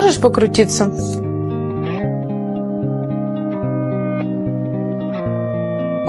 можешь покрутиться?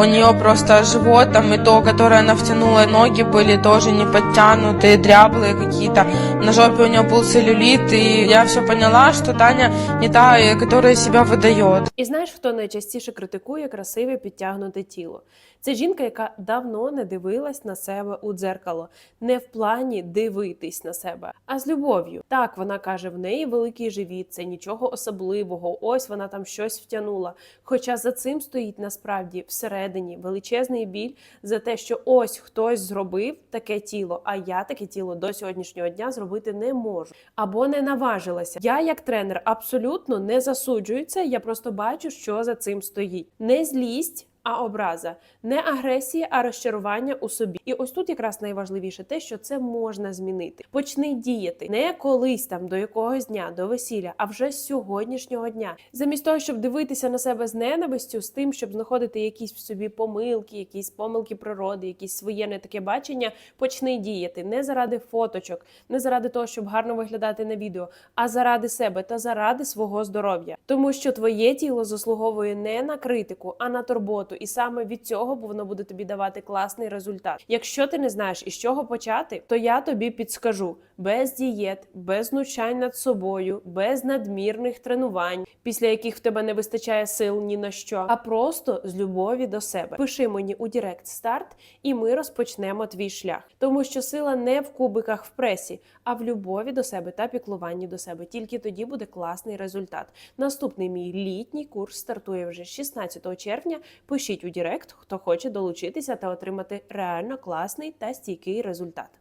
У нее просто живот там и то, которое она втянула, ноги были тоже не подтянутые, дряблые какие-то. На жопе у нее был целлюлит, и я все поняла, что Таня не та, э, которая себя выдает. І знаєш, хто найчастіше критикує красиве підтягнуте тіло? Це жінка, яка давно не дивилась на себе у дзеркало, не в плані дивитись на себе, а з любов'ю. Так вона каже, в неї великий живіт, це нічого особливого. Ось вона там щось втягнула. Хоча за цим стоїть насправді всередині величезний біль за те, що ось хтось зробив таке тіло, а я таке тіло до сьогоднішнього дня зробити не можу або не наважилася. Я, як тренер, абсолютно не засуджую це. Я просто бачу, що за цим стоїть. Не злість. А образа не агресія, а розчарування у собі. І ось тут якраз найважливіше те, що це можна змінити. Почни діяти не колись там до якогось дня, до весілля, а вже з сьогоднішнього дня. Замість того, щоб дивитися на себе з ненавистю, з тим, щоб знаходити якісь в собі помилки, якісь помилки природи, якісь своє не таке бачення, почни діяти не заради фоточок, не заради того, щоб гарно виглядати на відео, а заради себе та заради свого здоров'я. Тому що твоє тіло заслуговує не на критику, а на турботу. І саме від цього воно буде тобі давати класний результат. Якщо ти не знаєш із чого почати, то я тобі підскажу без дієт, без знущань над собою, без надмірних тренувань, після яких в тебе не вистачає сил ні на що, а просто з любові до себе. Пиши мені у Директ старт, і ми розпочнемо твій шлях. Тому що сила не в кубиках в пресі, а в любові до себе та піклуванні до себе. Тільки тоді буде класний результат. Наступний мій літній курс стартує вже 16 червня. Пишіть у Директ, хто хоче долучитися та отримати реально класний та стійкий результат.